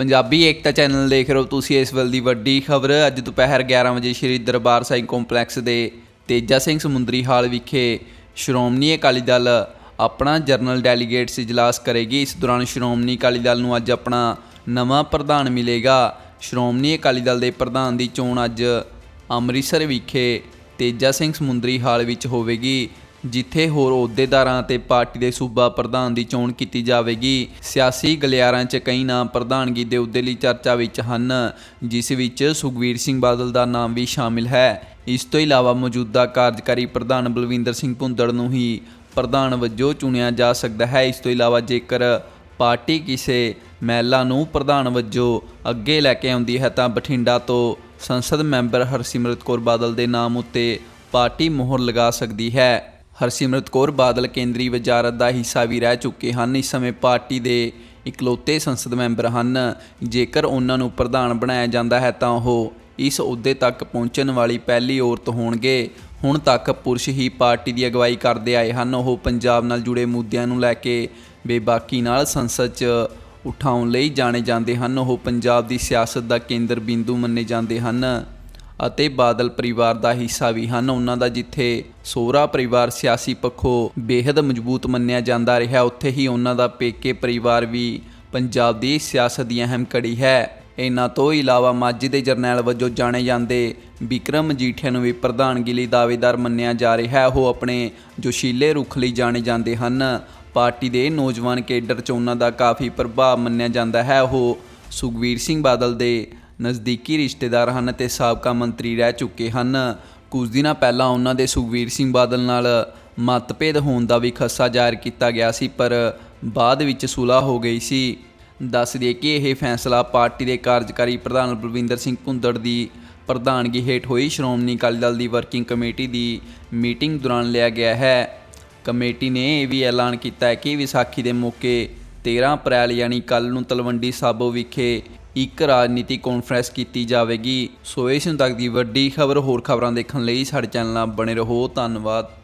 ਪੰਜਾਬੀ ਏਕਤਾ channel ਦੇਖ ਰਹੇ ਹੋ ਤੁਸੀਂ ਇਸ ਵੇਲੇ ਦੀ ਵੱਡੀ ਖਬਰ। ਅੱਜ ਦੁਪਹਿਰ 11 ਵਜੇ ਸ਼੍ਰੀ ਦਰਬਾਰ ਸਾਹਿਬ ਕੰਪਲੈਕਸ ਦੇ ਤੇਜਾ ਸਿੰਘ ਸਮੁੰਦਰੀ ਹਾਲ ਵਿਖੇ ਸ਼੍ਰੋਮਣੀ ਅਕਾਲੀ ਦਲ ਆਪਣਾ ਜਰਨਲ ਡੈਲੀਗੇਟਸ ਇਜਲਾਸ ਕਰੇਗੀ। ਇਸ ਦੌਰਾਨ ਸ਼੍ਰੋਮਣੀ ਅਕਾਲੀ ਦਲ ਨੂੰ ਅੱਜ ਆਪਣਾ ਨਵਾਂ ਪ੍ਰਧਾਨ ਮਿਲੇਗਾ। ਸ਼੍ਰੋਮਣੀ ਅਕਾਲੀ ਦਲ ਦੇ ਪ੍ਰਧਾਨ ਦੀ ਚੋਣ ਅੱਜ ਅੰਮ੍ਰਿਤਸਰ ਵਿਖੇ ਤੇਜਾ ਸਿੰਘ ਸਮੁੰਦਰੀ ਹਾਲ ਵਿੱਚ ਹੋਵੇਗੀ। ਜਿੱਥੇ ਹੋਰ ਅਹੁਦੇਦਾਰਾਂ ਅਤੇ ਪਾਰਟੀ ਦੇ ਸੂਬਾ ਪ੍ਰਧਾਨ ਦੀ ਚੋਣ ਕੀਤੀ ਜਾਵੇਗੀ। ਸਿਆਸੀ ਗਲਿਆਰਾਂ 'ਚ ਕਈ ਨਾਮ ਪ੍ਰਧਾਨਗੀ ਦੇ ਅਹੁਦੇ ਲਈ ਚਰਚਾ ਵਿੱਚ ਹਨ, ਜਿਸ ਵਿੱਚ ਸੁਖਵੀਰ ਸਿੰਘ ਬਾਦਲ ਦਾ ਨਾਮ ਵੀ ਸ਼ਾਮਿਲ ਹੈ। ਇਸ ਤੋਂ ਇਲਾਵਾ ਮੌਜੂਦਾ ਕਾਰਜਕਾਰੀ ਪ੍ਰਧਾਨ ਬਲਵਿੰਦਰ ਸਿੰਘ ਭੁੰਦੜ ਨੂੰ ਹੀ ਪ੍ਰਧਾਨ ਵਜੋਂ ਚੁਣਿਆ ਜਾ ਸਕਦਾ ਹੈ। ਇਸ ਤੋਂ ਇਲਾਵਾ ਜੇਕਰ ਪਾਰਟੀ ਕਿਸੇ ਮਹਿਲਾ ਨੂੰ ਪ੍ਰਧਾਨ ਵਜੋਂ ਅੱਗੇ ਲੈ ਕੇ ਆਉਂਦੀ ਹੈ, ਤਾਂ ਬਠਿੰਡਾ ਤੋਂ ਸੰਸਦ ਮੈਂਬਰ ਹਰਸਿਮਰਤ ਕੌਰ ਬਾਦਲ ਦੇ ਨਾਮ ਉੱਤੇ ਪਾਰਟੀ ਮੋਹਰ ਲਗਾ ਸਕਦੀ ਹੈ। ਹਰਸਿਮਰਤ ਕੌਰ ਬਾਦਲ ਕੇਂਦਰੀ ਵਜ਼ਾਰਤ ਦਾ ਹਿੱਸਾ ਵੀ ਰਹਿ ਚੁੱਕੇ ਹਨ। ਇਸ ਸਮੇਂ ਪਾਰਟੀ ਦੇ ਇਕਲੌਤੇ ਸੰਸਦ ਮੈਂਬਰ ਹਨ। ਜੇਕਰ ਉਹਨਾਂ ਨੂੰ ਪ੍ਰਧਾਨ ਬਣਾਇਆ ਜਾਂਦਾ ਹੈ ਤਾਂ ਉਹ ਇਸ ਅਹੁਦੇ ਤੱਕ ਪਹੁੰਚਣ ਵਾਲੀ ਪਹਿਲੀ ਔਰਤ ਹੋਣਗੇ। ਹੁਣ ਤੱਕ ਪੁਰਸ਼ ਹੀ ਪਾਰਟੀ ਦੀ ਅਗਵਾਈ ਕਰਦੇ ਆਏ ਹਨ। ਉਹ ਪੰਜਾਬ ਨਾਲ ਜੁੜੇ ਮੁੱਦਿਆਂ ਨੂੰ ਲੈ ਕੇ ਬੇਬਾਕੀ ਨਾਲ ਸੰਸਦ 'ਚ ਉਠਾਉਣ ਲਈ ਜਾਣੇ ਜਾਂਦੇ ਹਨ। ਉਹ ਪੰਜਾਬ ਦੀ ਸਿਆਸਤ ਦਾ ਕੇਂਦਰ ਬਿੰਦੂ ਮੰਨੇ ਜਾਂਦੇ ਹਨ। ਅਤੇ ਬਾਦਲ ਪਰਿਵਾਰ ਦਾ ਹਿੱਸਾ ਵੀ ਹਨ। ਉਹਨਾਂ ਦਾ ਜਿੱਥੇ ਸੋਹਰਾ ਪਰਿਵਾਰ ਸਿਆਸੀ ਪੱਖੋਂ ਬੇहद ਮਜ਼ਬੂਤ ਮੰਨਿਆ ਜਾਂਦਾ ਰਿਹਾ, ਉੱਥੇ ਹੀ ਉਹਨਾਂ ਦਾ ਪੇਕੇ ਪਰਿਵਾਰ ਵੀ ਪੰਜਾਬ ਦੀ ਸਿਆਸਤ ਦੀ ਅਹਿਮ ਕੜੀ ਹੈ। ਇਹਨਾਂ ਤੋਂ ਇਲਾਵਾ ਮਾਝੇ ਦੇ ਜਰਨੈਲ ਵਜੋਂ ਜਾਣੇ ਜਾਂਦੇ ਵਿਕਰਮ ਮਜੀਠੀਆ ਨੂੰ ਵੀ ਪ੍ਰਧਾਨਗੀ ਲਈ ਦਾਅਵੇਦਾਰ ਮੰਨਿਆ ਜਾ ਰਿਹਾ। ਹੈ ਉਹ ਆਪਣੇ ਜੋਸ਼ੀਲੇ ਰੁਖ ਲਈ ਜਾਣੇ ਜਾਂਦੇ ਹਨ। ਪਾਰਟੀ ਦੇ ਨੌਜਵਾਨ ਕੇਡਰ 'ਚ ਉਹਨਾਂ ਦਾ ਕਾਫੀ ਪ੍ਰਭਾਵ ਮੰਨਿਆ ਜਾਂਦਾ ਹੈ। ਉਹ ਸੁਖਵੀਰ ਸਿੰਘ ਬਾਦਲ ਦੇ ਨਜ਼ਦੀਕੀ ਰਿਸ਼ਤੇਦਾਰ ਹਨ ਤੇ ਸਾਬਕਾ ਮੰਤਰੀ ਰਹਿ ਚੁੱਕੇ ਹਨ। ਕੁਝ ਦਿਨਾਂ ਪਹਿਲਾਂ ਉਹਨਾਂ ਦੇ ਸੁਖਵੀਰ ਸਿੰਘ ਬਾਦਲ ਨਾਲ ਮਤਭੇਦ ਹੋਣ ਦਾ ਵੀ ਖੱਸਾ ਜ਼ਾਹਿਰ ਕੀਤਾ ਗਿਆ ਸੀ, ਪਰ ਬਾਅਦ ਵਿੱਚ ਸੁਲ੍ਹਾ ਹੋ ਗਈ ਸੀ। ਦੱਸ ਦਈਏ ਕਿ ਇਹ ਫੈਸਲਾ ਪਾਰਟੀ ਦੇ ਕਾਰਜਕਾਰੀ ਪ੍ਰਧਾਨ ਬਲਵਿੰਦਰ ਸਿੰਘ ਭੁੰਦੜ ਦੀ ਪ੍ਰਧਾਨਗੀ ਹੇਠ ਹੋਈ। ਸ਼੍ਰੋਮਣੀ ਅਕਾਲੀ ਦਲ ਦੀ ਵਰਕਿੰਗ ਕਮੇਟੀ ਦੀ ਮੀਟਿੰਗ ਦੌਰਾਨ ਲਿਆ ਗਿਆ ਹੈ। ਕਮੇਟੀ ਨੇ ਇਹ ਵੀ ਐਲਾਨ ਕੀਤਾ ਹੈ ਕਿ ਵਿਸਾਖੀ ਦੇ ਮੌਕੇ 13 ਅਪ੍ਰੈਲ ਯਾਨੀ ਕੱਲ ਨੂੰ ਤਲਵੰਡੀ ਸਾਬੋ ਵਿਖੇ ਇੱਕ ਰਾਜਨੀਤਿਕ ਕਾਨਫਰੰਸ ਕੀਤੀ ਜਾਵੇਗੀ। ਸੋ ਇਸ ਨੂੰ ਤੱਕ ਦੀ ਵੱਡੀ ਖਬਰ ਹੋਰ ਖਬਰਾਂ ਦੇਖਣ ਲਈ ਸਾਡੇ ਚੈਨਲ ਨਾਲ ਬਣੇ ਰਹੋ। ਧੰਨਵਾਦ।